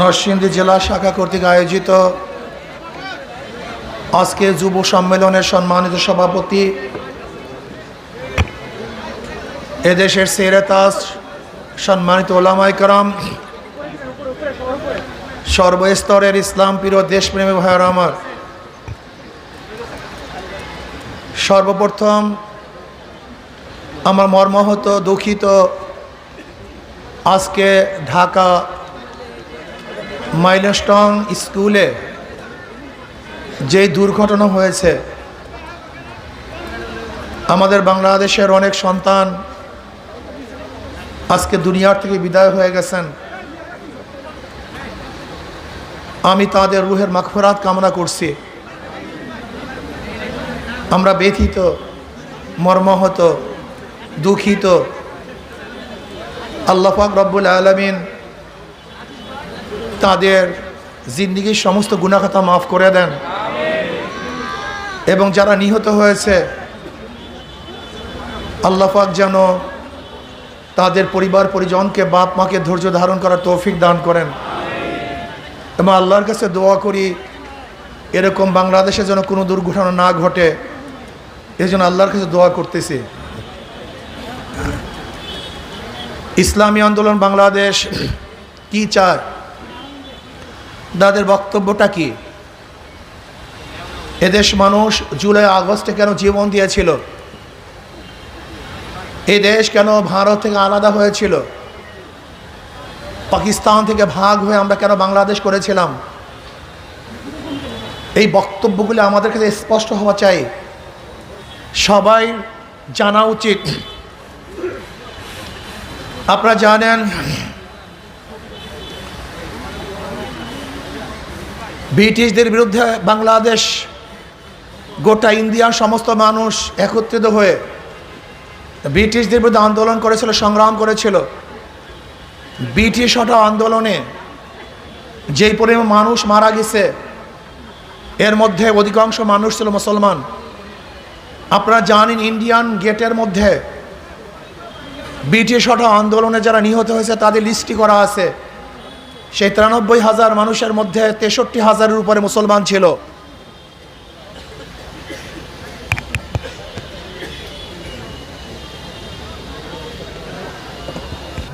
নরসিংদী জেলা শাখা কর্তৃক আয়োজিত আজকে যুব সম্মেলনের সম্মানিত সভাপতি এদেশের সেরেতাস সম্মানিত ওলামাই করম, সর্বস্তরের ইসলাম প্রিয় দেশপ্রেমী ভাইয়ের আমার, সর্বপ্রথম আমার মর্মাহত দুঃখিত আজকে ঢাকা মাইলস্টং স্কুলে যেই দুর্ঘটনা হয়েছে, আমাদের বাংলাদেশের অনেক সন্তান আজকে দুনিয়ার থেকে বিদায় হয়ে গেছেন। আমি তাদের রুহের মাখফরাত কামনা করছি। আমরা ব্যথিত, মর্মাহত, দুঃখিত। আল্লাহাক রব্বুল আলমিন তাদের জিন্দিগির সমস্ত গুণাখাতা মাফ করে দেন। এবং যারা নিহত হয়েছে আল্লাহাক যেন তাদের পরিবার পরিজনকে বাপ মাকে ধৈর্য ধারণ করার তৌফিক দান করেন। এবং আল্লাহর কাছে দোয়া করি, এরকম বাংলাদেশে যেন কোনো দুর্ঘটনা না ঘটে, এই জন্য আল্লাহর কাছে দোয়া করতেছি। ইসলামী আন্দোলন বাংলাদেশ কি চায়? তাদের বক্তব্যটা কি? এদেশ মানুষ জুলাই, আগস্টে কেন জীবন দিয়েছিল? এই দেশ কেন ভারত থেকে আলাদা হয়েছিল? পাকিস্তান থেকে ভাগ হয়ে আমরা কেন বাংলাদেশ করেছিলাম? এই বক্তব্যগুলি আমাদের কাছে স্পষ্ট হওয়া চাই। সবাই জানা উচিত। আপনারা জানেন ব্রিটিশদের বিরুদ্ধে বাংলাদেশ, গোটা ইন্ডিয়ার সমস্ত মানুষ একত্রিত হয়ে ব্রিটিশদের বিরুদ্ধে আন্দোলন করেছিল, সংগ্রাম করেছিল। ব্রিটিশ হটা আন্দোলনে যেই পরিমাণ মানুষ মারা গেছে, এর মধ্যে অধিকাংশ মানুষ ছিল মুসলমান। আপনারা জানেন ইন্ডিয়ান গেটের মধ্যে ব্রিটিশ হটা আন্দোলনে যারা নিহত হয়েছে, তাদের লিস্টি করা আছে। সেই তিরানব্বই হাজার মানুষের মধ্যে তেষট্টি হাজারের উপরে মুসলমান ছিল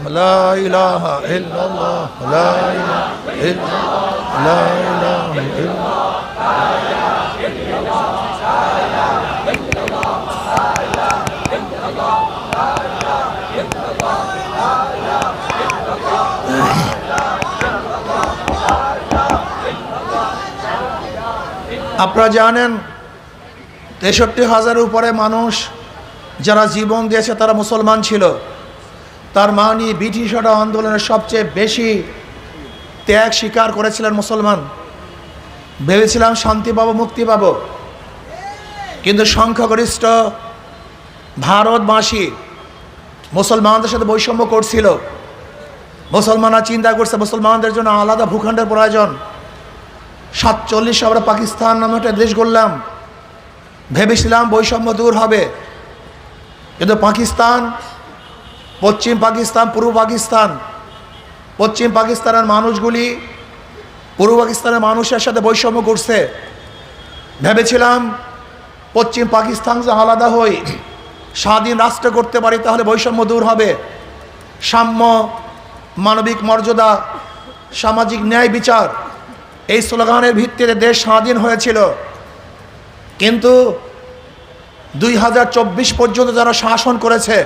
لا إله إلا الله لا إله إلا الله لا إله إلا الله আপনারা জানেন, তেষট্টি হাজারের উপরে মানুষ যারা জীবন দিয়েছে তারা মুসলমান ছিল। তার মানে ব্রিটিশরা আন্দোলনের সবচেয়ে বেশি ত্যাগ স্বীকার করেছিলেন মুসলমান। ভেবেছিলাম শান্তি পাবো, মুক্তি পাবো। কিন্তু সংখ্যাগরিষ্ঠ ভারতবাসী মুসলমানদের সাথে বৈষম্য করছিল। মুসলমানরা চিন্তা করছে, মুসলমানদের জন্য আলাদা ভূখণ্ডের প্রয়োজন। সাতচল্লিশে আমরা পাকিস্তান নামে একটা দেশ গড়লাম ভেবেছিলাম বৈষম্য দূর হবে। কিন্তু পাকিস্তান, পশ্চিম পাকিস্তান, পূর্ব পাকিস্তান, পশ্চিম পাকিস্তানের মানুষগুলি পূর্ব পাকিস্তানের মানুষের সাথে বৈষম্য করছে। ভেবেছিলাম পশ্চিম পাকিস্তান যে আলাদা হই, স্বাধীন রাষ্ট্র করতে পারি, তাহলে বৈষম্য দূর হবে। সাম্য, মানবিক মর্যাদা, সামাজিক ন্যায় বিচার এই স্লোগানের ভিত্তিতে দেশ স্বাধীন হয়েছিল। কিন্তু দুই হাজার চব্বিশ পর্যন্ত যারা শাসন করেছে,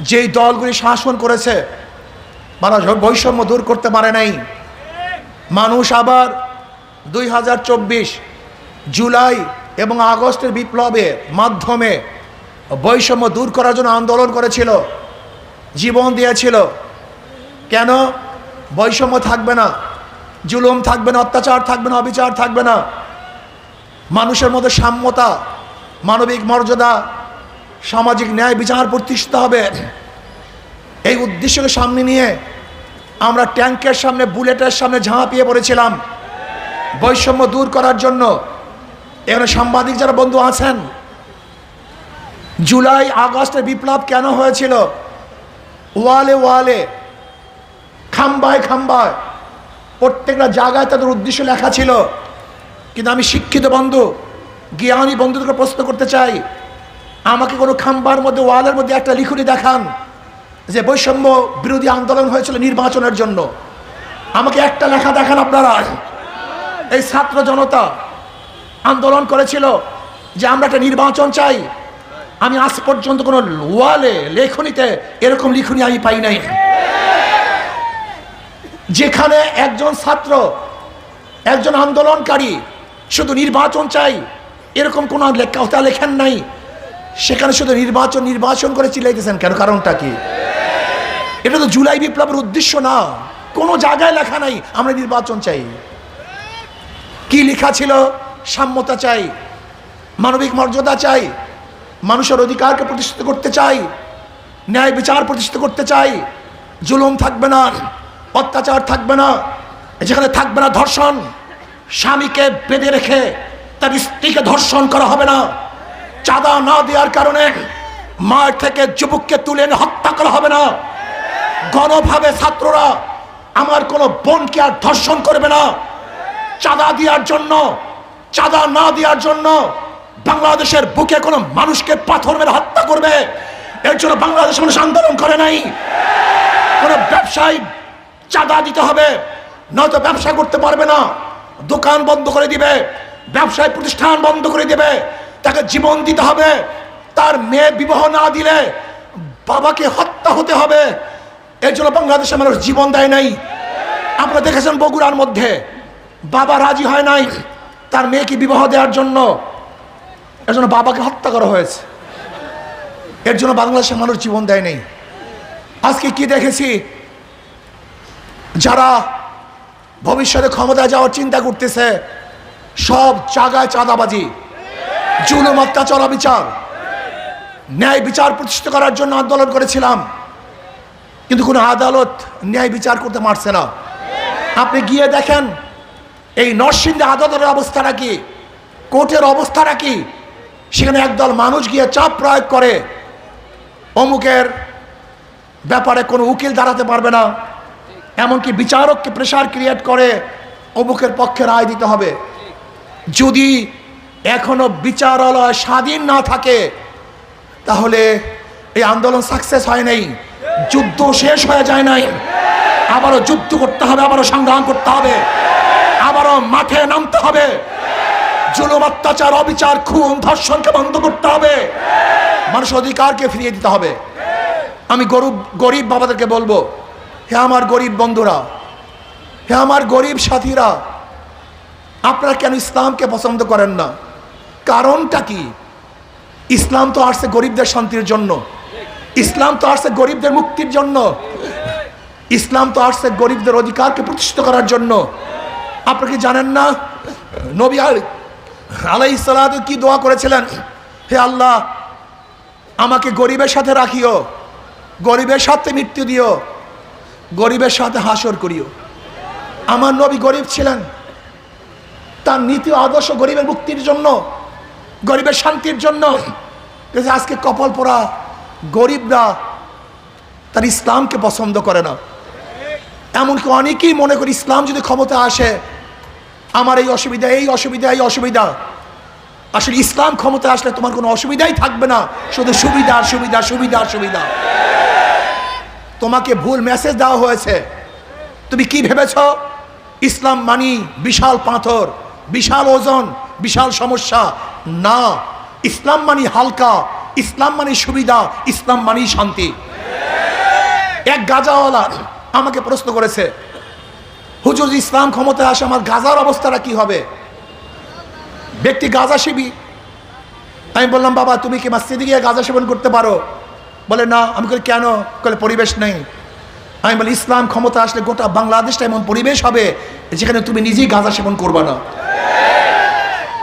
যেই দলগুলি শাসন করেছে মানুষ বৈষম্য দূর করতে পারে নাই। মানুষ আবার দুই হাজার চব্বিশ জুলাই এবং আগস্টের বিপ্লবের মাধ্যমে বৈষম্য দূর করার জন্য আন্দোলন করেছিল, জীবন দিয়েছিল। কেন? বৈষম্য থাকবে না। জুলুম থাকবে না, অত্যাচার থাকবে না, অবিচার থাকবে না। মানুষের মধ্যে সাম্যতা, মানবিক মর্যাদা, সামাজিক ন্যায় বিচার প্রতিষ্ঠিত হবে। এই উদ্দেশ্যকে সামনে নিয়ে আমরা ট্যাঙ্কের সামনে, বুলেটের সামনে ঝাঁপিয়ে পড়েছিলাম। বৈষম্য দূর করার জন্য। এখানে সাংবাদিক যারা বন্ধু আছেন, জুলাই আগস্টের বিপ্লব কেন হয়েছিল? ওয়ালে ওয়ালে, খাম্বায় খাম্বায়। প্রত্যেকটা জায়গায় তাদের উদ্দেশ্য লেখা ছিল। কিন্তু আমি শিক্ষিত বন্ধু, জ্ঞানী বন্ধুদেরকে প্রশ্ন করতে চাই। আমাকে কোনো খাম্বার মধ্যে, ওয়ালের মধ্যে একটা লিখুনি দেখান যে বৈষম্য বিরোধী আন্দোলন হয়েছিল নির্বাচনের জন্য। আমাকে একটা লেখা দেখান আপনারা। এই ছাত্র জনতা আন্দোলন করেছিল যে আমরা একটা নির্বাচন চাই। আমি আজ পর্যন্ত কোনো ওয়ালে, লেখনীতে এরকম লিখনি আমি পাই নাই। যেখানে একজন ছাত্র, একজন আন্দোলনকারী শুধু নির্বাচন চাই, এরকম কোনো কথা লেখেন নাই, সেখানে শুধু নির্বাচন নির্বাচন করে চিলাইতেছেন কেন? কারণটা কি? এটা তো জুলাই বিপ্লবের উদ্দেশ্য না। কোনো জায়গায় লেখা নাই, আমরা নির্বাচন চাই। কি লেখা ছিল? সাম্যতা চাই, মানবিক মর্যাদা চাই, মানুষের অধিকারকে প্রতিষ্ঠিত করতে চাই, ন্যায় বিচার প্রতিষ্ঠিত করতে চাই, জুলুম থাকবে না। অত্যাচার থাকবে না। যেখানে থাকবে না ধর্ষণ, স্বামীকে বেঁধে রেখে তার স্ত্রীকে ধর্ষণ করা হবে না। চাঁদা না দেওয়ার কারণে মায়ের থেকে যুবককে তুলে এনে হত্যা করা হবে না। গণভাবে ছাত্ররা আমার কোনো বোনকে আর ধর্ষণ করবে না। চাঁদা দেওয়ার জন্য, চাঁদা না দেওয়ার জন্য বাংলাদেশের বুকে কোনো মানুষকে পাথর মেরে হত্যা করবে। এর জন্য বাংলাদেশ মানুষ আন্দোলন করে নাই। কোনো ব্যবসায়ী চাঁদা দিতে হবে, নয়তো ব্যবসা করতে পারবে না। দোকান বন্ধ করে দিবে, ব্যবসায় প্রতিষ্ঠান বন্ধ করে দিবে, তাকে জীবন দিতে হবে। তার মেয়ে বিবাহ না দিলে বাবাকে হত্যা হতে হবে। এর জন্য বাংলাদেশের মানুষ জীবন দেয় নাই। আপনারা দেখেছেন বগুড়ার মধ্যে, বাবা রাজি হয় নাই তার মেয়েকে বিবাহ দেওয়ার জন্য। এর জন্য বাবাকে হত্যা করা হয়েছে। এর জন্য বাংলাদেশের মানুষ জীবন দেয় নেই। আজকে কি দেখেছি? যারা ভবিষ্যতে ক্ষমতায় যাওয়ার চিন্তা করতেছে, সব জায়গায় চাঁদাবাজি, জুলুম, অত্যাচার, অবিচার, ন্যায় বিচার প্রতিষ্ঠিত করার জন্য আন্দোলন করেছিলাম। কিন্তু কোনো আদালত ন্যায় বিচার করতে পারছে না। আপনি গিয়ে দেখেন, এই নরসিংদী আদালতের অবস্থাটা কি? কোর্টের অবস্থাটা কি? সেখানে একদল মানুষ গিয়ে চাপ প্রয়োগ করে, অমুকের ব্যাপারে কোনো উকিল দাঁড়াতে পারবে না। এমনকি বিচারককে প্রেশার ক্রিয়েট করে, অমুকের পক্ষে রায় দিতে হবে। যদি এখনও বিচারালয় স্বাধীন না থাকে, তাহলে এই আন্দোলন সাকসেস হয় নাই, যুদ্ধ শেষ হয়ে যায় নাই। আবারও যুদ্ধ করতে হবে, আবারও সংগ্রাম করতে হবে, আবারও মাঠে নামতে হবে। জুলুম, অত্যাচার, অবিচার, খুন, ধর্ষণকে বন্ধ করতে হবে। মানুষ অধিকারকে ফিরিয়ে দিতে হবে। আমি গরিব গরিব বাবাদেরকে বলব হে আমার গরিব বন্ধুরা, হে আমার গরিব সাথীরা, আপনারা কেন ইসলামকে পছন্দ করেন না? কারণটা কি? ইসলাম তো আসছে গরিবদের শান্তির জন্য। ইসলাম তো আসছে গরিবদের মুক্তির জন্য। ইসলাম তো আসছে গরিবদের অধিকারকে প্রতিষ্ঠিত করার জন্য। আপনি কি জানেন না? নবী আলাই সালাদ কি দোয়া করেছিলেন? হে আল্লাহ, আমাকে গরিবের সাথে রাখিও, গরিবের সাথে মৃত্যু দিও। গরিবের সাথে হাসর করিও। আমার নবী গরিব ছিলেন। তার নীতি আদর্শ গরিবের মুক্তির জন্য, গরিবের শান্তির জন্য। আজকে কপাল পোড়া গরিবরা তার ইসলামকে পছন্দ করে না। এমনকি অনেকেই মনে করি ইসলাম যদি ক্ষমতা আসে, আমার এই অসুবিধা এই অসুবিধা এই অসুবিধা। আসলে ইসলাম ক্ষমতা আসলে তোমার কোনো অসুবিধাই থাকবে না। শুধু সুবিধা সুবিধা সুবিধা সুবিধা। তোমাকে ভুল মেসেজ দেওয়া হয়েছে। তুমি কি ভেবেছ? ইসলাম মানি বিশাল পাথর, বিশাল ওজন, বিশাল সমস্যা। না, ইসলাম মানি হালকা, ইসলাম মানি সুবিধা, ইসলাম মানি শান্তি। এক গাজাওয়ালা আমাকে প্রশ্ন করেছে, হুজুর, ইসলাম ক্ষমতায় আসে আমার গাজার অবস্থাটা কি হবে? ব্যক্তি গাজা সেবী আমি বললাম, বাবা, তুমি কি মসজিদে গিয়ে গাজা সেবন করতে পারো? বলে, না, আমি বলি, কেন? বলে, পরিবেশ নেই। আমি বলি, ইসলাম ক্ষমতা আসলে গোটা বাংলাদেশটা এমন পরিবেশ হবে যেখানে তুমি নিজেই গাঁজা সেবন করবে না।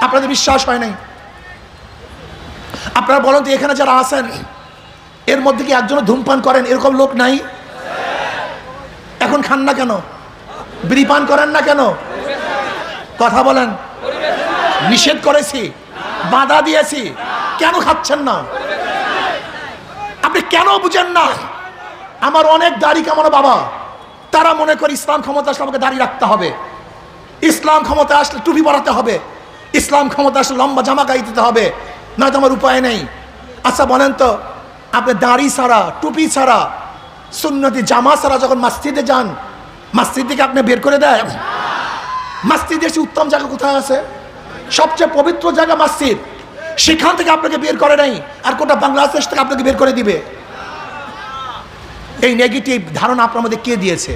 আপনাদের বিশ্বাস হয় নাই? আপনারা বলেন তো, এখানে যারা আছেন, এর মধ্যে কি একজন ধূমপান করেন? এরকম লোক নাই? এখন খান না কেন? বিড়ি পান করেন না কেন? কথা বলেন। নিষেধ করেছি। বাধা দিয়েছি। কেন খাচ্ছেন না? কেন বুঝেন না? আমার অনেক দাড়ি কামানো বাবা, তারা মনে করে ইসলাম ক্ষমতা আসলে আমাকে দাঁড়িয়ে রাখতে হবে। ইসলাম ক্ষমতা আসলে টুপি পরাতে হবে। ইসলাম ক্ষমতা আসলে লম্বা জামা গায়ে দিতে হবে। নয়তো আমার উপায় নেই। আচ্ছা বলেন তো, আপনি দাড়ি ছাড়া, টুপি ছাড়া, সুন্নতি জামা ছাড়া যখন মাসজিদে যান, মাসজিদ থেকে আপনি বের করে দেয় মাসজিদের চেয়ে উত্তম জায়গা কোথায় আছে? সবচেয়ে পবিত্র জায়গা মসজিদ। সেখান থেকে আপনাকে বের করে নাই। আর কোটা বাংলাদেশ থেকে আপনাকে বের করে দিবে। এই নেগেটিভ ধারণা আপনার মধ্যে কে দিয়েছে?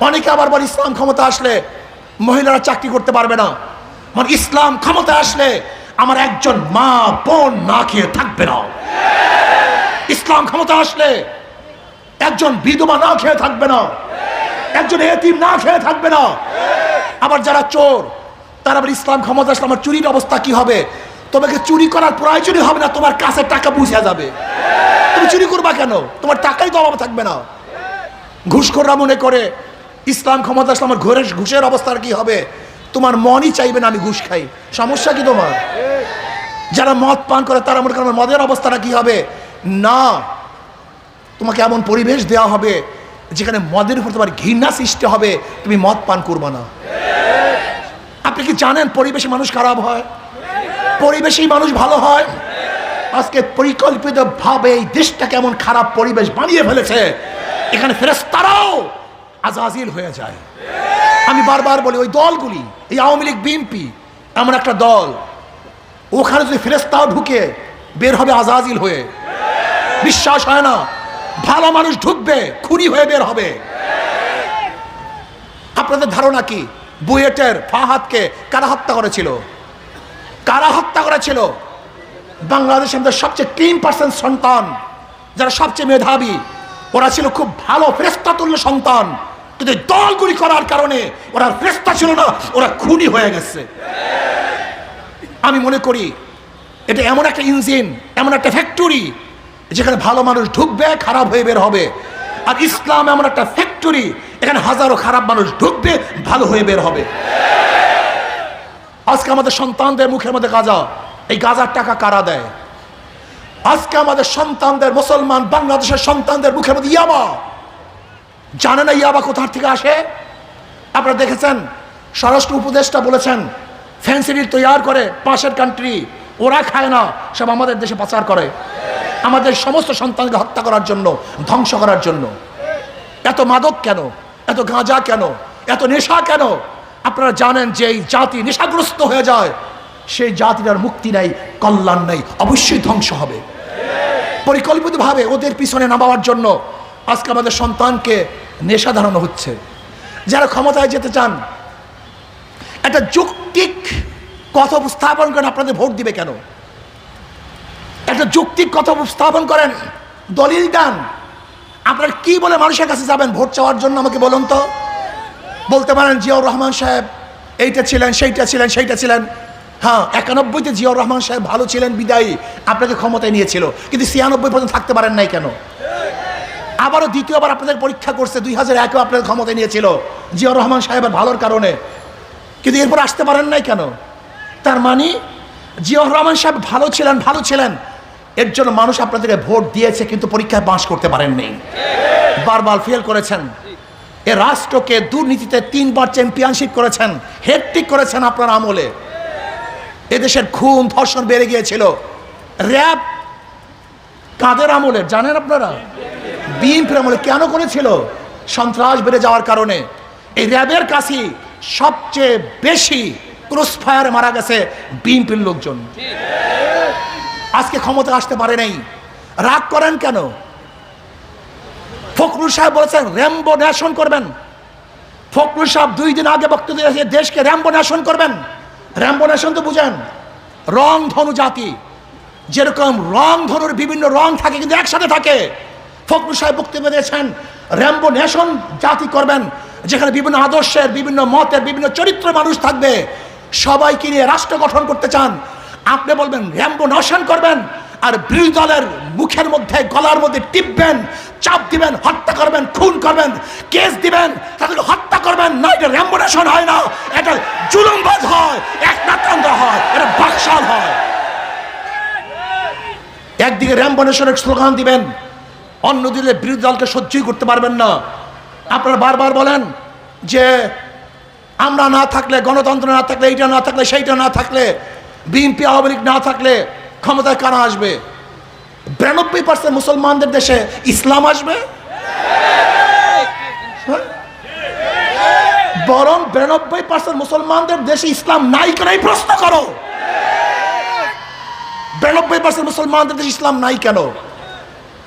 অনেকে আবার বলে ইসলাম ক্ষমতা আসলে মহিলারা চাকরি করতে পারবে না। মানে ইসলাম ক্ষমতা আসলে আমার একজন মা, বোন না খেয়ে থাকবে না। ইসলাম ক্ষমতা আসলে একজন বিধবা না খেয়ে থাকবে না। একজন এতিম না খেয়ে থাকবে না। আবার যারা চোর, তারা আবার ইসলাম ক্ষমতা আসলে আমার চুরির অবস্থা কি হবে? তোমাকে চুরি করার প্রয়োজনই হবে না, তোমার কাছে টাকা বুঝে যাবে। চুরি করবা কেন? তোমার টাকাই তো অভাব থাকবে না। ঘুষখোররা মনে করে, ইসলাম ক্ষমতা আসলে আমার ঘরের ঘুষের অবস্থার কি হবে? তোমার মনই চাইবে না আমি ঘুষ খাই। সমস্যা কি তোমার? যারা মদ পান করে, তারা মনে করে আমার মদের অবস্থাটা কি হবে? না, তোমাকে এমন পরিবেশ দেওয়া হবে যেখানে মদের উপর তোমার ঘৃণা সৃষ্টি হবে, তুমি মদ পান করবে না। আপনি কি জানেন পরিবেশে মানুষ খারাপ হয়? পরিবেশেই মানুষ ভালো হয়? আজকে পরিকল্পিত ভাবে এই দেশটা কেমন খারাপ পরিবেশ বানিয়ে ফেলেছে। এখানে ফেরেস্তারাও আজাজিল হয়ে যায়। আমি বারবার বলি, ওই দলগুলি, এই আওয়ামী লীগ, বিএনপি, এমন একটা দল, ওখানে যদি ফেরেস্তাও ঢুকে, বের হবে আজাজিল হয়ে। বিশ্বাস হয় না, ভালো মানুষ ঢুকবে, খুনি হয়ে বের হবে। আপনাদের ধারণা কি? বুয়েটের ফাহাদকে কারা হত্যা করেছিল? কারা হত্যা করেছিল? বাংলাদেশের মধ্যে সবচেয়ে তিন পার্সেন্ট সন্তান, যারা সবচেয়ে মেধাবী। ওরা ছিল খুব ভালো ফ্রেস্তাতুল্য সন্তান। কিন্তু দলগুলি করার কারণে ওরা ফ্রেস্তা ছিল না, ওরা খুনি হয়ে গেছে। আমি মনে করি, এটা এমন একটা ইঞ্জিন এমন একটা ফ্যাক্টরি যেখানে ভালো মানুষ ঢুকবে, খারাপ হয়ে বের হবে। আর ইসলাম এমন একটা ফ্যাক্টরি এখানে হাজারো খারাপ মানুষ ঢুকবে, ভালো হয়ে বের হবে। আজকে আমাদের সন্তানদের মুখের মধ্যে গাজা। এই গাজার টাকা কারা দেয়? আজকে আমাদের সন্তানদের, মুসলমান বাংলাদেশের সন্তানদের মুখের মধ্যে ইয়াবা। জানে না ইয়াবা কোথার থেকে আসে? আপনারা দেখেছেন, স্বরাষ্ট্র উপদেষ্টা বলেছেন ফ্যান্সিডিল তৈয়ার করে, পাশের কান্ট্রি ওরা খায় না, সব আমাদের দেশে পাচার করে। আমাদের সমস্ত সন্তানকে হত্যা করার জন্য, ধ্বংস করার জন্য। এত মাদক কেন? এত গাঁজা কেন? এত নেশা কেন? আপনারা জানেন যে এই জাতি নেশাগ্রস্ত হয়ে যায়। সেই জাতিটার মুক্তি নাই, কল্যাণ নাই, অবশ্যই ধ্বংস হবে। পরিকল্পিতভাবে ওদের পিছনে নামাবার জন্য আজকে আমাদের সন্তানকে নেশা ধারণা হচ্ছে। যারা ক্ষমতায় যেতে চান, একটা যৌক্তিক কথা উপস্থাপন করেন, আপনাদের ভোট দিবে কেন? একটা যৌক্তিক কথা উপস্থাপন করেন, দলিল দান। আপনারা কি বলে মানুষের কাছে যাবেন ভোট চাওয়ার জন্য, আমাকে বলুন তো? বলতে পারেন, জিয়াউর রহমান সাহেব, এইটা ছিলেন, সেইটা ছিলেন সেইটা ছিলেন। হ্যাঁ একানব্বইতে জিয়াউর রহমান সাহেব ভালো ছিলেন, বিদায়ী। আপনাকে ক্ষমতায় নিয়েছিল। কিন্তু ছিয়ানব্বই পর্যন্ত থাকতে পারেন নাই কেন? আবারও দ্বিতীয়বার আপনাদের পরীক্ষা করছে, দুই হাজার একেও আপনাদের ক্ষমতায় নিয়েছিল জিয়াউর রহমান সাহেবের ভালোর কারণে। কিন্তু এরপর আসতে পারেন নাই কেন? তার মানে জিয়াউর রহমান সাহেব ভালো ছিলেন ভালো ছিলেন। এর জন্য মানুষ আপনাদেরকে ভোট দিয়েছে, কিন্তু পরীক্ষায় পাশ করতে পারেননি বারবার ফেল করেছেন। এ রাষ্ট্রকে দুর্নীতিতে তিনবার চ্যাম্পিয়নশিপ করেছেন হেডটিক করেছেন আপনার আমলে। এদেশের খুন, ধর্ষণ বেড়ে গিয়েছিল। র্যাব কাদের আমলে, জানেন আপনারা? বিএনপির আমলে কেন করেছিল? সন্ত্রাস বেড়ে যাওয়ার কারণে। এই র্যাবের কাছে সবচেয়ে বেশি ক্রস ফায়ারে মারা গেছে বিএনপির লোকজন। আজকে ক্ষমতা আসতে পারে নাই। রাগ করেন কেন? ফখরুল সাহেব বলেছেন র্যাম্বো ন্যাশন করবেন। ফখরুল সাহেব দুই দিন আগে বক্তব্য দেশকে র্যাম্বো ন্যাশন করবেন। র্যাম্বো ন্যাশন তো বুঝেন? রং ধনু জাতি। যেরকম রং ধনুর বিভিন্ন রং থাকে, কিন্তু একসাথে থাকে। ফকরু সাহেব বক্তব্য দিয়েছেন র্যাম্বো নেশন জাতি করবেন। যেখানে বিভিন্ন আদর্শের, বিভিন্ন মতের, বিভিন্ন চরিত্র মানুষ থাকবে, সবাইকে নিয়ে রাষ্ট্র গঠন করতে চান। আপনি বলবেন র্যাম্বো নেশন করবেন। আর বিরোধী দলের মুখের মধ্যে, গলার মধ্যে টিপবেন, চাপ দিবেন, হত্যা করবেন, খুন করবেন, কেস দিবেন তাদেরকে হত্যা করবেন, না, এটা র্যাম্বো নশন হয় না, এটা জুলুমবাজ হয়, এক হয়, এটা বাকশাল হয়। একদিকে র্যাম্বো নেশনের স্লোগান দিবেন, অন্যদিকে বিরোধী দলকে সহ্যই করতে পারবেন না। আপনারা বারবার বলেন যে আমরা না থাকলে, গণতন্ত্র না থাকলে, এইটা না থাকলে, সেইটা না থাকলে, বিএনপি, আওয়ামী লীগ না থাকলে ক্ষমতায় কারা আসবে? বিরানব্বই পার্সেন্ট মুসলমানদের দেশে ইসলাম আসবে? হ্যাঁ? বরং বিরানব্বই পার্সেন্ট মুসলমানদের দেশে ইসলাম নাই কেন প্রশ্ন করো? বিরানব্বই পার্সেন্ট মুসলমানদের দেশে ইসলাম নাই কেন?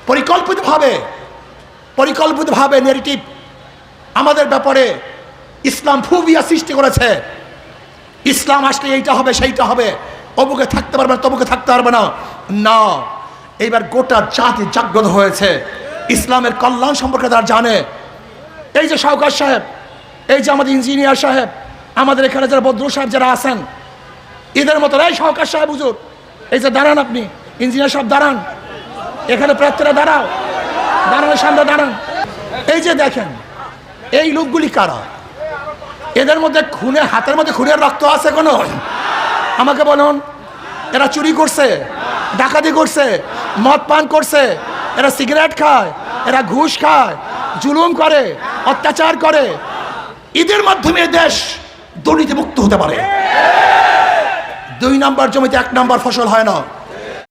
পরিকল্পিতভাবে পরিকল্পিতভাবে নেগেটিভ আমাদের ব্যাপারে ইসলাম ফুবিয়া সৃষ্টি করেছে। ইসলাম আসলে এইটা হবে, সেইটা হবে। অমুকে থাকতে পারবে না তমুকে থাকতে পারবে না। না, এইবার গোটা জাতি জাগ্রত হয়েছে। ইসলামের কল্যাণ সম্পর্কে তারা জানে। এই যে সাউকার সাহেব, এই যে আমাদের ইঞ্জিনিয়ার সাহেব, আমাদের এখানে যারা বদ্র সাহেব যারা আছেন, এদের মতো, এই সাউকার সাহেব হুজুর, এই যে দাঁড়ান আপনি, ইঞ্জিনিয়ার সাহেব দাঁড়ান। এখানে প্রার্থীরা দাঁড়াও, দাঁড়ানোর সামনে দাঁড়ান। এই যে দেখেন, এই লোকগুলি কারা? এদের মধ্যে খুনে, হাতের মধ্যে খুনের রক্ত আছে কোনো? আমাকে বলুন, এরা চুরি করছে, ডাকাতি করছে, মদ পান করছে, এরা সিগারেট খায়, এরা ঘুষ খায়, জুলুম করে, অত্যাচার করে। ঈদের মাধ্যমে দেশ দুর্নীতিমুক্ত হতে পারে। দুই নাম্বার জমিতে এক নাম্বার ফসল হয় না।